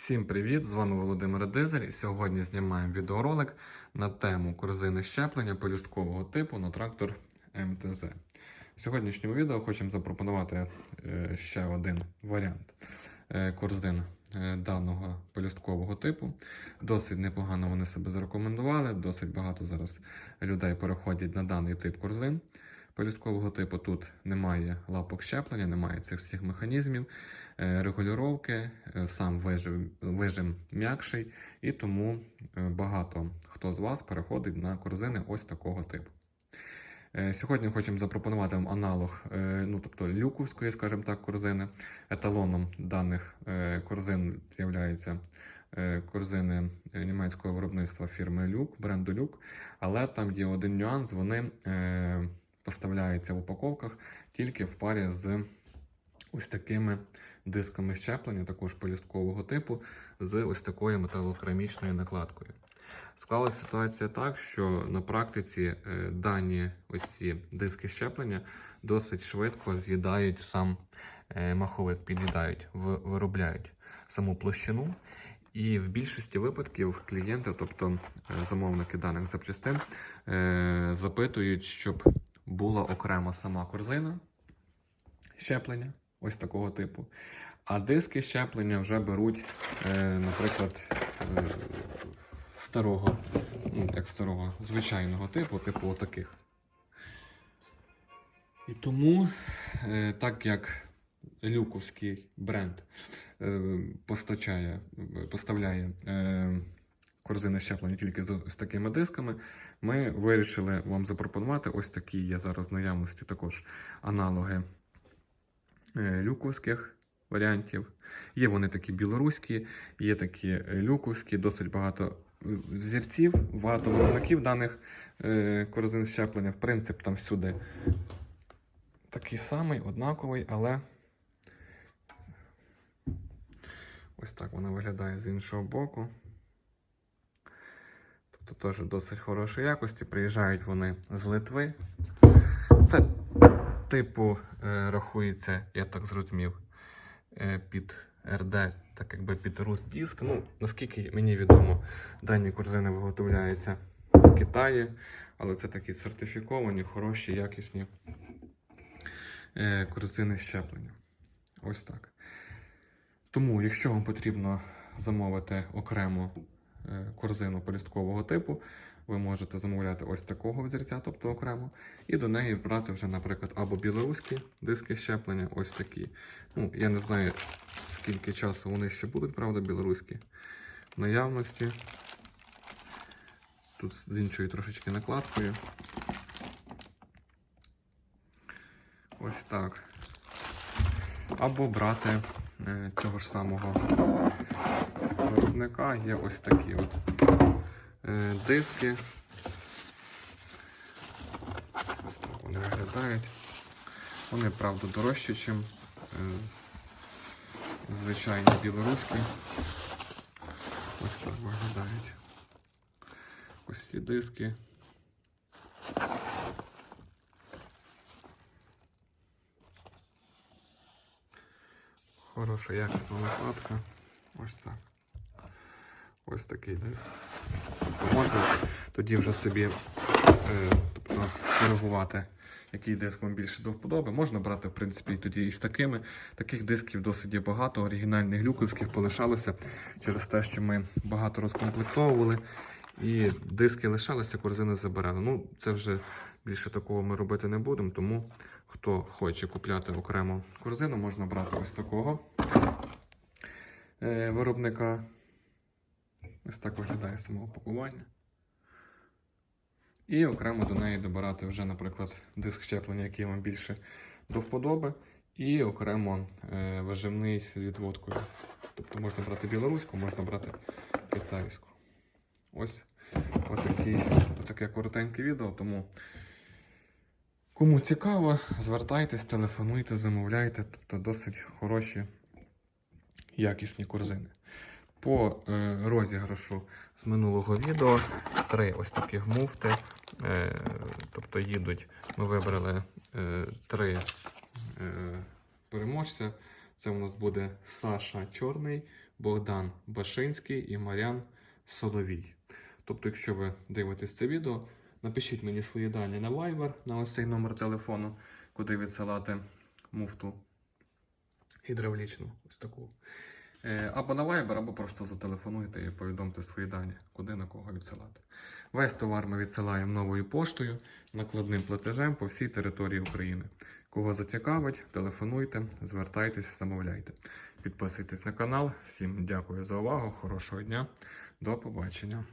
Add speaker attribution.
Speaker 1: Всім привіт! З вами Володимир Дизель. Сьогодні знімаємо відеоролик на тему корзини щеплення полюсткового типу на трактор МТЗ. В сьогоднішньому відео хочемо запропонувати е, ще один варіант е, корзин е, даного полюсткового типу. Досить непогано вони себе зарекомендували. Досить багато зараз людей переходять на даний тип корзин. Полюсткового типу тут немає лапок щеплення, немає цих всіх механізмів, е, регулювання, е, сам вижим, вижим м'якший, і тому е, багато хто з вас переходить на корзини ось такого типу. Сьогодні хочемо запропонувати вам аналог, ну тобто люковської, скажімо так, корзини. Еталоном даних корзин є корзини німецького виробництва фірми Люк, бренду Люк. Але там є один нюанс: вони поставляються в упаковках тільки в парі з ось такими дисками щеплення, також полісткового типу, з ось такою металокерамічною накладкою. Склалася ситуація так, що на практиці е, дані ось ці диски щеплення досить швидко з'їдають сам е, маховик, під'їдають, виробляють саму площину. І в більшості випадків клієнти, тобто е, замовники даних запчастин, запитують, щоб була окрема сама корзина щеплення, ось такого типу. А диски щеплення вже беруть, е, наприклад, е, старого, ну, як старого, звичайного типу, типу отаких. І тому, е, так як люковський бренд е, постачає, поставляє е, корзини щеплення тільки з ось такими дисками, ми вирішили вам запропонувати ось такі є зараз в наявності також аналоги е, люковських варіантів. Є вони такі білоруські, є такі е, люковські, досить багато е, зірців, багато виробників даних корзин щеплення. В принципі, там всюди такий самий, однаковий, але ось так вона виглядає з іншого боку. Тобто теж досить хорошої якості. Приїжджають вони з Литви. Це типу е, рахується, я так зрозумів, е, під РД, так якби під Русдіск. Ну, наскільки мені відомо, дані корзини виготовляються в Китаї, але це такі сертифіковані, хороші, якісні е, корзини щеплення. Ось так. Тому, якщо вам потрібно замовити окремо корзину полісткового типу, ви можете замовляти ось такого взірця, тобто окремо, і до неї брати вже, наприклад, або білоруські диски щеплення, ось такі. Ну, я не знаю, скільки часу вони ще будуть, правда, білоруські наявності. Тут з іншою трошечки накладкою. Ось так. Або брати е, цього ж самого виробника. Є ось такі от е, диски. Ось так вони виглядають. Вони, правда, дорожчі, ніж е, звичайні білоруські. Ось так виглядають. Ось ці диски. Хороша якісна накладка. Ось так. Ось такий диск. Можна тоді вже собі е, тобто, коригувати, який диск вам більше до вподоби. Можна брати, в принципі, тоді і з такими. Таких дисків досить багато. Оригінальних глюковських полишалося через те, що ми багато розкомплектовували. І диски лишалися, корзини забирали. Ну, це вже більше такого ми робити не будемо, тому хто хоче купляти окремо корзину, можна брати ось такого е, виробника. Ось так виглядає само упакування. І окремо до неї добирати вже, наприклад, диск щеплення, який вам більше до вподоби, і окремо е, вижимний з відводкою. Тобто можна брати білоруську, можна брати китайську. Ось отакий, отаке коротеньке відео. Тому кому цікаво, звертайтесь, телефонуйте, замовляйте. Тобто досить хороші, якісні корзини. По е, розіграшу з минулого відео три ось таких муфти. Е, тобто їдуть, ми вибрали е, три переможця. Це у нас буде Саша Чорний, Богдан Башинський і Мар'ян Соловій. Тобто, якщо ви дивитесь це відео, напишіть мені свої дані на Viber, на ось цей номер телефону, куди відсилати муфту гідравлічну, ось таку. Е, Або на Viber, або просто зателефонуйте і повідомте свої дані, куди на кого відсилати. Весь товар ми відсилаємо новою поштою, накладним платежем по всій території України. Кого зацікавить, телефонуйте, звертайтесь, замовляйте. Підписуйтесь на канал. Всім дякую за увагу, хорошого дня, до побачення.